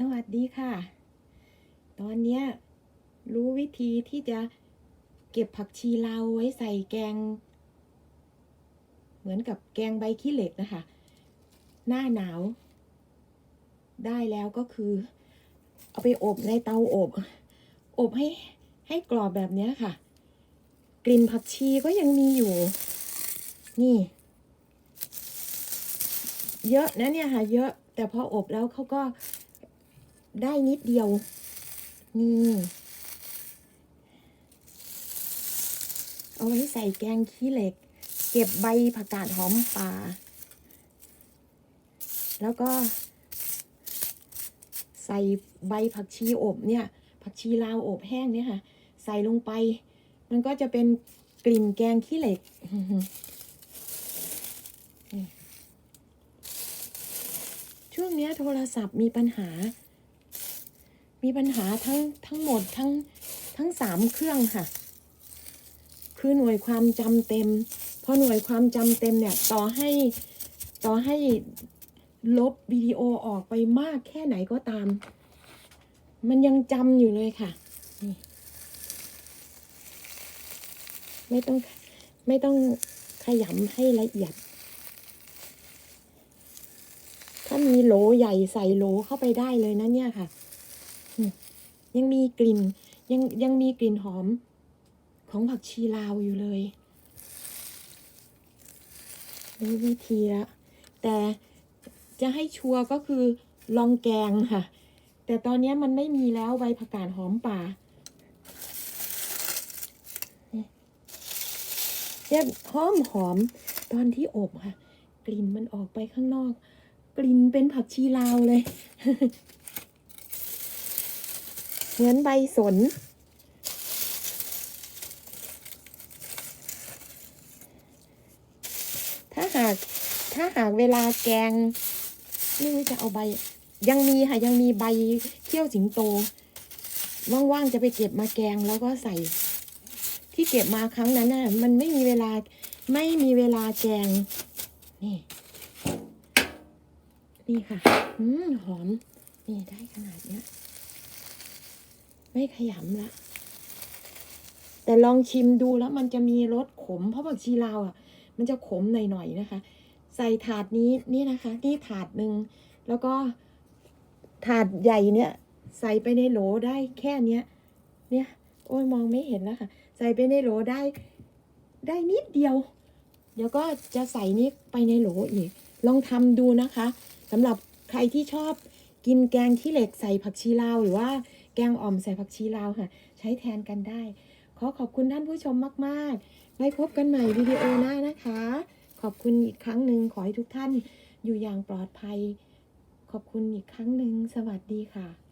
สวัสดีค่ะ ตอนเนี้ยรู้วิธีที่จะเก็บผักชีลาวไว้ใส่แกง เหมือนกับแกงใบขี้เหล็กนะคะ หน้าหนาว ได้แล้วก็คือ เอาไปอบในเตาอบ อบให้ให้กรอบแบบนี้ค่ะ กลิ่นผักชีก็ยังมีอยู่ นี่ เยอะนะเนี่ยค่ะ เยอะแต่พออบแล้วเขาก็ ได้นิดเดียว นี่เอาไว้ใส่แกงขี้เหล็ก เก็บใบผักกาดหอมป่า แล้วก็ ใส่ใบผักชีอบเนี่ย ผักชีลาวอบแห้งเนี่ยค่ะ ใส่ลงไป มันก็จะเป็นกลิ่นแกงขี้เหล็กช่วงนี้โทรศัพท์มีปัญหา มีปัญหาทั้งทั้งหมดทั้งทั้งสามเครื่องค่ะ คือหน่วยความจำเต็มพอหน่วยความจำเต็มเนี่ยต่อให้ต่อให้ลบวิดีโอออกไปมากแค่ไหนก็ตาม มันยังจำอยู่เลยค่ะนี่ไม่ต้องไม่ต้องขยำให้ละเอียด ถ้ามีโหลใหญ่ใส่โหลเข้าไปได้เลยนะเนี่ยค่ะ ยังมีกลิ่นยังยังมีกลิ่นหอมของผักชีลาวอยู่เลยรู้วิธีล้วแต่จะให้ชัวร์ก็คือลองแกงค่ะ แต่ตอนนี้มันไม่มีแล้วใบผักกาดหอมป่าเนี่ยหอมหอมตอนที่อบค่ะ กลิ่นมันออกไปข้างนอก กลิ่นเป็นผักชีลาวเลย เหมือนใบสน ถ้าหากถ้าหากเวลาแกงไม่รู้จะเอาใบ ยังมีค่ะ ยังมีใบเขี้ยวสิงโต ว่างๆจะไปเก็บมาแกงแล้วก็ใส่ ที่เก็บมาครั้งนั้นน่ะมันไม่มีเวลาไม่มีเวลาแกง นี่ นี่ค่ะ อืมหอม นี่ได้ขนาดเนี้ย ไม่ขยำละแต่ลองชิมดูแล้วมันจะมีรสขม เพราะผักชีลาวอะ มันจะขมหน่อยๆนะคะ ใส่ถาดนี้นี่นะคะ นี่ถาดหนึ่งแล้วก็ถาดใหญ่เนี่ย ใส่ไปในโหลได้แค่เนี้ย เนี่ย โอ้ยมองไม่เห็นแล้วค่ะ ใส่ไปในโหลได้ ได้นิดเดียว เดี๋ยวก็จะใส่นี้ไปในโหลอีก ลองทำดูนะคะสำหรับใครที่ชอบ กินแกงขี้เหล็กใส่ผักชีลาวหรือว่าแกงอ่อมใส่ผักชีลาวค่ะ ใช้แทนกันได้ ขอขอบคุณท่านผู้ชมมาก ๆ ไว้พบกันใหม่วิดีโอหน้านะคะ ขอบคุณอีกครั้งหนึ่งขอให้ทุกท่านอยู่อย่างปลอดภัย ขอบคุณอีกครั้งหนึ่งสวัสดีค่ะ